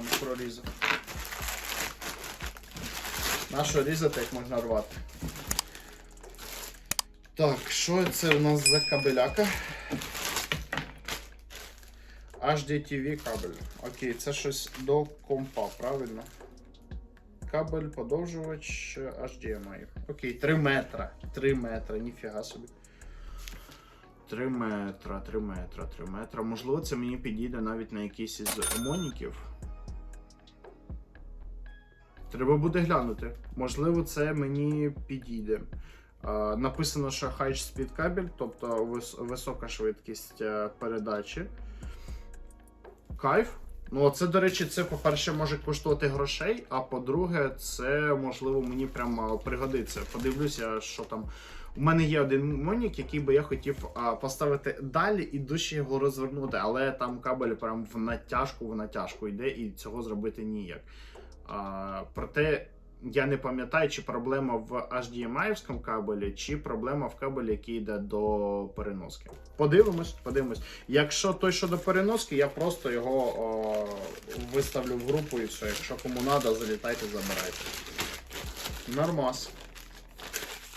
погано прорізав. Нащо різати, як можна рвати? Так, що це у нас за кабеляка? HDTV кабель. Окей, це щось до компа, правильно? Кабель, подовжувач HDMI. Окей, 3 метра. 3 метра, ніфіга собі. 3 метра, 3 метра, 3 метра. Можливо, це мені підійде навіть на якийсь із моніків. Треба буде глянути. Можливо, це мені підійде. Написано, що High Speed кабель, тобто вис- висока швидкість е, передачі. Кайф. Ну, це, до речі, це, по-перше, може коштувати грошей, а по-друге, це можливо мені прямо пригодиться. Подивлюся, що там. У мене є один монік, який би я хотів а, поставити далі і дужче його розвернути, але там кабель прям в натяжку, в натяжку йде, і цього зробити ніяк. Проте я не пам'ятаю, чи проблема в HDMI кабелі, чи проблема в кабелі, який йде до переноски. Подивимось, подивимось. Якщо той, що до переноски, я просто його о, виставлю в групу і все. Якщо кому треба, залітайте, забирайте. Нормас.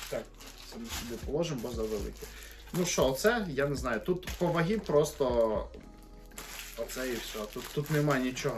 Так, це ми сюди положимо, бо завелике. Ну що, оце, я не знаю. Тут по вагі просто. Оце і все. Тут, тут немає нічого.